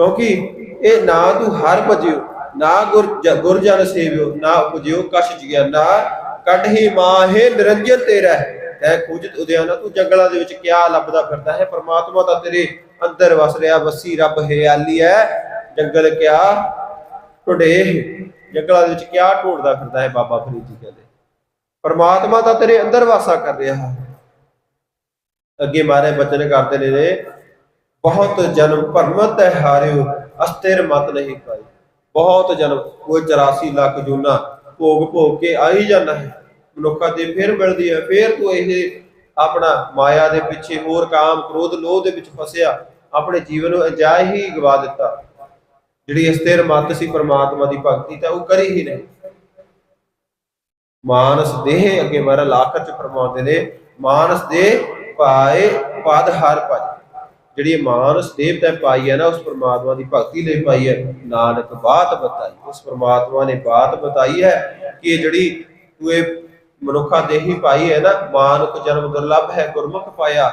ਕਿਉਂਕਿ ਇਹ ਨਾ ਤੂੰ ਹਰ ਭਜਿਓ, ਨਾ ਗੁਰ ਜ- ਸੇਵਿਓ, ਨਾ ਉਪਜਿਓ ਕਛ ਜਿਆ ਨਾ ਕੱਢੀ ਮਾਹੇ ਨਿਰੰਜਨ ਤੇਰਾ ਹੈ। ਖੁਜਤ ਉਦਿਆਨਾ, ਤੂੰ ਜੰਗਲਾਂ ਦੇ ਵਿੱਚ ਕਿਆ ਲੱਭਦਾ ਫਿਰਦਾ ਹੈ? ਪ੍ਰਮਾਤਮਾ ਤਾਂ ਤੇਰੇ ਅੰਦਰ ਵਸ ਰਿਹਾ, ਵਸੀ ਰੱਬ ਹਰਿਆਲੀ ਹੈ। ਜੰਗਲ ਕਿਆ ਟੁੱਡੇ ਜੰਗਲਾਂ ਦੇ ਵਿੱਚ ਕਿਆ ਢੂੰਡਦਾ ਫਿਰਦਾ ਹੈ ਬਾਬਾ ਫਰੀਦ ਜੀ ਕਹਿੰਦੇ। ਪਰਮਾਤਮਾ ਤਾਂ ਤੇਰੇ ਅੰਦਰ ਵਾਸਾ ਕਰ ਰਿਹਾ ਹੈ। ਅੱਗੇ ਮਾਰੇ ਬਚਨ ਕਰਦੇ ਨੇ ਬਹੁਤ ਜਨਮ ਭਰਮਤ ਹੈ ਹਾਰਿਓ, ਅਸਥਿਰ ਮਤ ਨਹੀਂ ਪਾਈ। ਬਹੁਤ ਜਨਮ ਕੋਈ 84 ਲੱਖ ਜੂਨਾ ਭੋਗ ਭੋਗ ਕੇ ਆ ਹੀ ਹੈ। ਮਨੁੱਖਾ ਤੇ ਫਿਰ ਮਿਲਦੀ ਹੈ, ਫਿਰ ਤੂੰ ਇਹ ਆਪਣਾ ਮਾਇਆ ਦੇ ਪਿੱਛੇ ਹੋਰ ਕਾਮ ਕ੍ਰੋਧ ਲੋਭ ਦੇ ਵਿੱਚ ਫਸਿਆ, ਆਪਣੇ ਜੀਵਨ ਨੂੰ ਅਜਾਇ ਹੀ ਗਵਾ ਦਿੱਤਾ। ਜਿਹੜੀ ਅਸਥਿਰ ਮਤ ਸੀ ਪ੍ਰਮਾਤਮਾ ਦੀ ਭਗਤੀ ਤਾਂ ਉਹ ਕਰੀ ਹੀ ਨਹੀਂ। ਮਾਨਸ ਦੇਹ ਅੱਗੇ ਮਾਰਾ ਲਾਖਰ ਚ ਫਰਮਾਉਂਦੇ ਨੇ, ਮਾਨਸ ਦੇ ਪਾਏ ਪਦ ਹਰ ਭਜ ਜਿਹੜੀ ਮਾਨਸ ਦੇਹ ਤੇ ਪਾਈ ਹੈ ਨਾ, ਉਸ ਪ੍ਰਮਾਤਮਾ ਦੀ ਭਗਤੀ ਲਈ ਪਾਈ ਹੈ, ਨਾਨਕ ਬਾਤ ਬਤਾਈ। ਉਸ ਪ੍ਰਮਾਤਮਾ ਨੇ ਬਾਤ ਬਤਾਈ ਹੈ ਕਿ ਜਿਹੜੀ ਤੂੰ ਇਹ ਮਨੁੱਖਾ ਦੇਹੀ ਪਾਈ ਹੈ ਨਾ, ਮਾਨੁਖ ਜਨਮ ਦੁਰਲਭ ਹੈ, ਗੁਰਮੁਖ ਪਾਇਆ,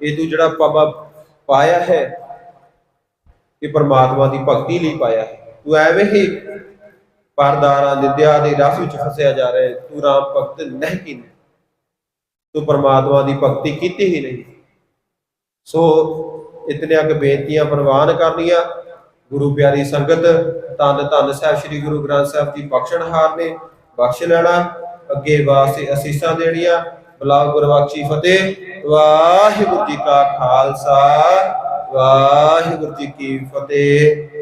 ਇਹ ਤੂੰ ਜਿਹੜਾ ਪਾਪਾ ਪਾਇਆ ਹੈ, ਇਹ ਪ੍ਰਮਾਤਮਾ ਦੀ ਭਗਤੀ ਲਈ ਪਾਇਆ ਹੈ। ਤੂੰ ਐਵੇਂ ਹੀ ਪਰਦਾਰਾ, ਨਿਦਿਆ ਦੇ ਰਸ ਵਿੱਚ ਫਸਿਆ ਜਾ ਰਿਹਾ ਤੂੰ ਰਾਮ ਭਗਤ ਨਹੀਂ। ਤੂੰ ਪ੍ਰਮਾਤਮਾ ਦੀ ਭਗਤੀ ਕੀਤੀ ਹੀ ਨਹੀਂ। ਸੋ ਇਤਨੀਆਂ ਕੁ ਬੇਨਤੀਆਂ ਪ੍ਰਵਾਨ ਕਰਨੀਆਂ। ਗੁਰੂ ਪਿਆਰੀ ਸੰਗਤ ਧੰਨ ਧੰਨ ਸਾਹਿਬ ਸ੍ਰੀ ਗੁਰੂ ਗ੍ਰੰਥ ਸਾਹਿਬ ਜੀ ਬਖਸ਼ਣਹਾਰ ਨੇ ਬਖਸ਼ ਲੈਣਾ, ਅੱਗੇ ਵਾਸਤੇ ਅਸੀਸਾਂ ਦੇਣੀਆਂ। ਬਲਾਉ ਗੁਰਬਖਸ਼ੀ ਫਤਿਹ, ਵਾਹਿਗੁਰੂ ਜੀ ਕਾ ਖਾਲਸਾ, ਵਾਹਿਗੁਰੂ ਜੀ ਕੀ ਫਤਿਹ।